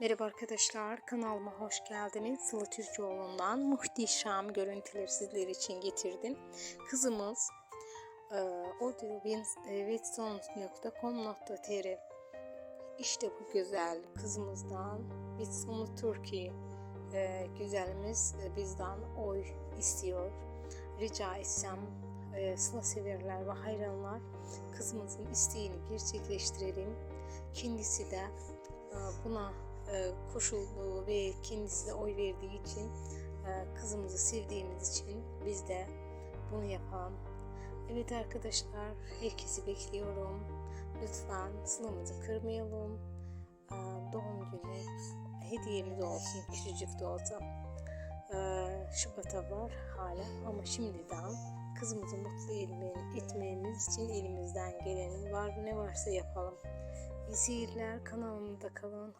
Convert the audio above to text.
Merhaba arkadaşlar, kanalıma hoş geldiniz. Sıla Türkoğlu'ndan muhteşem görüntüleri sizler için getirdim. Kızımız e, audiowinstons.com.tr İşte bu güzel kızımızdan onu Türkiye e, güzelimiz e, bizden oy istiyor. Rica etsem e, Sıla severler ve hayranlar kızımızın isteğini gerçekleştirelim. Kendisi de e, buna koşulduğu ve kendisi de oy verdiği için e, kızımızı sevdiğimiz için biz de bunu yapalım. Evet arkadaşlar herkesi bekliyorum. Lütfen sılamızı kırmayalım. E, Doğum günü hediyemiz olsun küçücük de olsa. E, Şubat'a var hala ama şimdiden kızımızı mutlu etme- etmemiz için elimizden gelenin var ne varsa yapalım. İyi seyirler kanalımda kalın.